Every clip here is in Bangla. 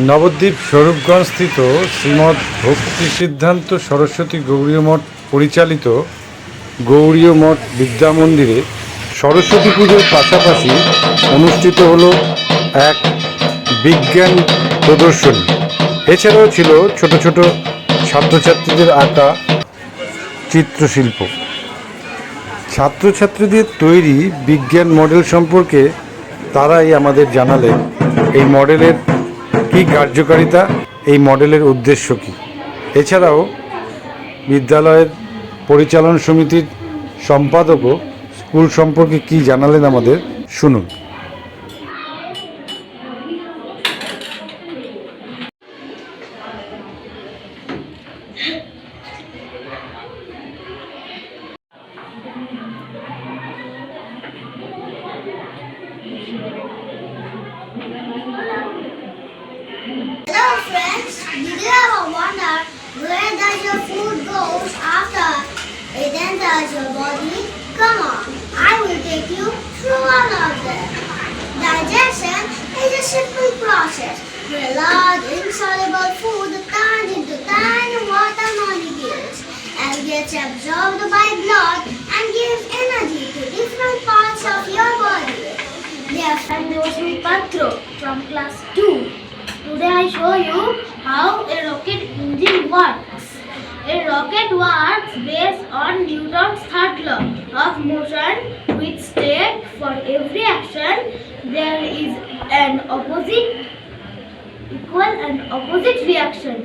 নবদ্বীপ স্বরূপগঞ্জ স্থিত শ্রীমৎ ভক্তি সিদ্ধান্ত সরস্বতী গৌরীয় মঠ পরিচালিত গৌরীয় মঠ বিদ্যা মন্দিরে সরস্বতী পুজোর পাশাপাশি অনুষ্ঠিত হল এক বিজ্ঞান প্রদর্শনী। এছাড়াও ছিল ছোট ছোট ছাত্রছাত্রীদের আঁকা চিত্রশিল্প। ছাত্রছাত্রীদের তৈরি বিজ্ঞান মডেল সম্পর্কে তারাই আমাদের জানালেন। এই মডেলের কী কার্যকারিতা, এই মডেলের উদ্দেশ্য কী? এছাড়াও, বিদ্যালয়ের পরিচালন সমিতির সম্পাদকও স্কুল সম্পর্কে কি জানালেন আমাদের? শুনুন। You ever wonder where does your food goes after it enters your body? Come on, I will take you through all of them. Digestion is a simple process where large insoluble food turns into tiny water molecules and gets absorbed by blood and gives energy to different parts of your body. Yes, Dear friend Roshni Patro from class 2. Today I show you works. A rocket works based on Newton's third law of motion which states for every action there is an opposite equal and opposite reaction.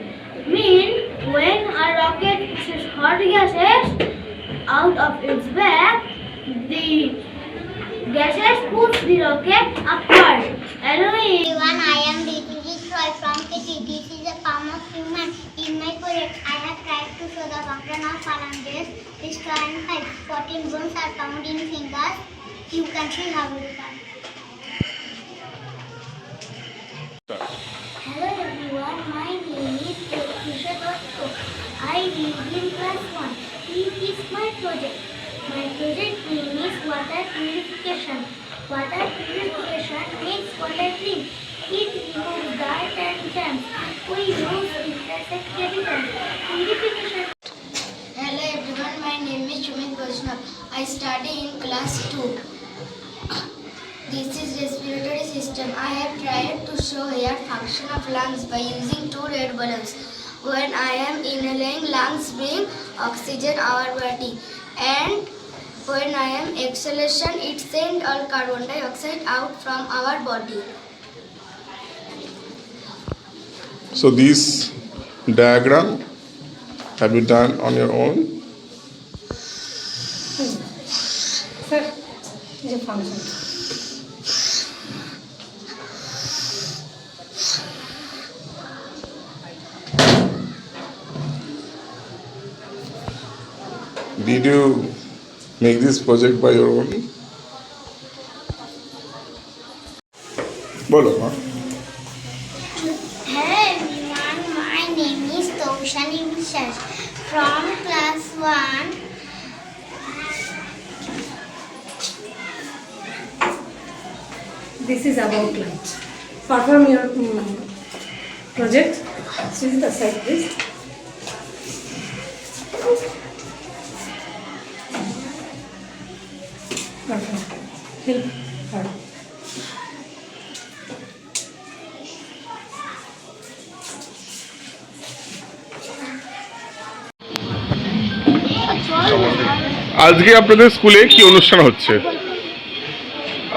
Mean when a rocket pushes hot gases out of its back, the gases push the rocket upward. Anyway, everyone, I am Ritu Roy from KT. Of phalanges. This and five. 14 bones are found in fingers. You can see how it is. Hello everyone, my name is Kusha Dotto. I read in class 1. It is my project. My project name is water purification. Water purification makes water clean. It removes dirt and germs. We use intersect chemicals. Purification study in class 2. This is respiratory system. I have tried to show here function of lungs by using two red balloons. When I am inhaling, lungs bring oxygen our body, and when I am exhalation, it send all carbon dioxide out from our body. So this diagram have you done on your own? Hmm. যে function Did you make this project by your own? বলো মা Hello everyone, my name is Toshani Vishas from class this is about light perform your um, project see the side please Perform. help her আজকে আপনাদের স্কুলে কি অনুষ্ঠান হচ্ছে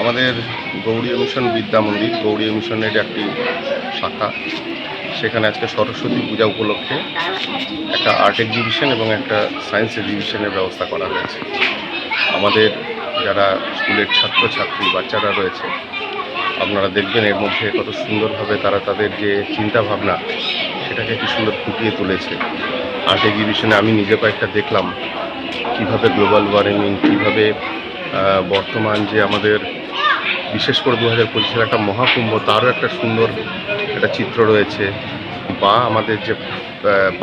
আমাদের গৌরী মিশন বিদ্যা মন্দির। গৌরী মিশনের একটি শাখা। সেখানে আজকে সরস্বতী পূজা উপলক্ষে একটা আর্ট এক্সিবিশন এবং একটা সায়েন্স এক্সিবিশনের ব্যবস্থা করা হয়েছে। আমাদের যারা স্কুলের ছাত্রছাত্রী, বাচ্চারা রয়েছে, আপনারা দেখবেন এর মধ্যে কত সুন্দরভাবে তারা তাদের যে চিন্তা ভাবনা সেটাকে কি সুন্দর ফুটিয়ে তুলেছে। আর্ট এক্সিবিশনে আমি নিজে কয়েকটা দেখলাম। কীভাবে গ্লোবাল ওয়ার্মিং কীভাবে বর্তমান যে আমাদের বিশেষ করে দু হাজার পঁচিশের একটা মহাকুম্ভ, তারও একটা সুন্দর একটা চিত্র রয়েছে। বা আমাদের যে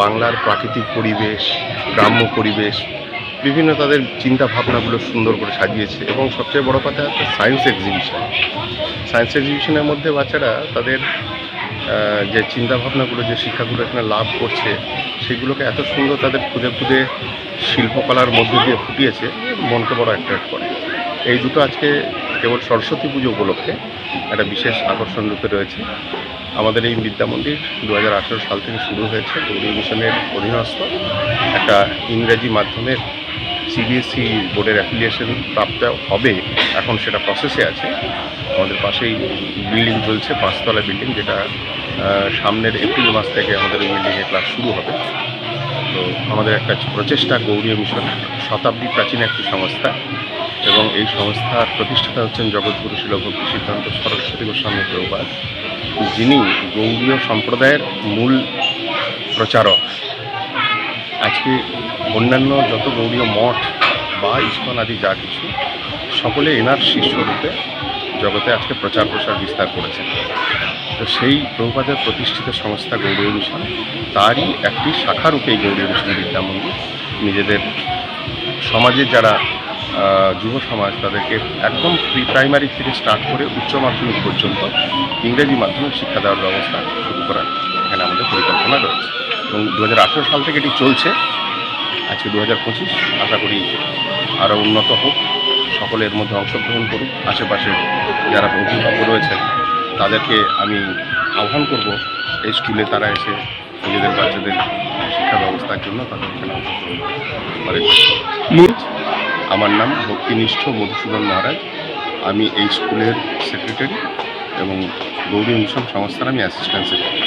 বাংলার প্রাকৃতিক পরিবেশ, গ্রাম্য পরিবেশ, বিভিন্ন তাদের চিন্তা ভাবনাগুলো সুন্দর করে সাজিয়েছে। এবং সবচেয়ে বড় কথা সায়েন্স এক্সিবিশন সায়েন্স এক্সিবিশনের মধ্যে বাচ্চারা তাদের যে চিন্তাভাবনাগুলো, যে শিক্ষাগুলো এখানে লাভ করছে, সেগুলোকে এত সুন্দর তাদের খুঁজে খুঁজে শিল্পকলার মধ্যে দিয়ে ফুটিয়েছে, মনকে বড় অ্যাট্রাক্ট করে। এই দুটো আজকে কেবল সরস্বতী পুজো উপলক্ষে একটা বিশেষ আকর্ষণ রূপে রয়েছে। আমাদের এই বিদ্যা মন্দির দু হাজার আঠেরো সাল থেকে শুরু হয়েছে। গৌরী মিশনের অধীনস্থ একটা ইংরেজি মাধ্যমের সিবিএসসি বোর্ডের অ্যাফিলিয়েশন প্রাপ্ত হবে। এখন সেটা প্রসেসে আছে। আমাদের পাশেই বিল্ডিং চলছে, পাঁচতলা বিল্ডিং যেটা সামনের এপ্রিল মাস থেকে আমাদের ওই বিল্ডিংয়ে ক্লাস শুরু হবে। তো আমাদের একটা প্রচেষ্টা গৌরী মিশন শতাব্দী প্রাচীন একটি সংস্থা। এবং এই সংস্থার প্রতিষ্ঠাতা হচ্ছেন জগৎগুরু শিল ভক্তি সিদ্ধান্ত সরস্বতী গোস্বামী প্রভুপাদ, যিনি গৌরীয় সম্প্রদায়ের মূল প্রচারক। আজকে অন্যান্য যত গৌরীয় মঠ বা ইস্কন আদি যা কিছু, সকলে এনার শিষ্যরূপে জগতে আজকে প্রচার প্রসার বিস্তার করেছেন। তো সেই প্রভুপাদের প্রতিষ্ঠিত সংস্থা গৌরী মিশন তারই একটি শাখারূপে এই গৌরীয় মিশন বিদ্যা মন্দির। নিজেদের সমাজের যারা যুব সমাজ তাদেরকে একদম প্রি প্রাইমারি থেকে স্টার্ট করে উচ্চ মাধ্যমিক পর্যন্ত ইংরেজি মাধ্যমে শিক্ষা দেওয়ার ব্যবস্থা শুরু করার এখানে আমাদের পরিকল্পনা রয়েছে। এবং দু হাজার আঠেরো সাল থেকে এটি চলছে। আজকে দু হাজার পঁচিশ, আশা করি আরও উন্নত হোক। সকলের মধ্যে অংশগ্রহণ করুক। আশেপাশে যারা অভিভাবক রয়েছেন, তাদেরকে আমি আহ্বান করব, এই স্কুলে তারা এসে নিজেদের বাচ্চাদের শিক্ষা ব্যবস্থার জন্য তাদের এখানে অংশগ্রহণ করে আমার নাম ভক্তিনিষ্ঠ মধুসূদন মহারাজ। আমি এই স্কুলের সেক্রেটারি এবং গৌরী মিশন সংস্থার আমি অ্যাসিস্ট্যান্ট সেক্রেটারি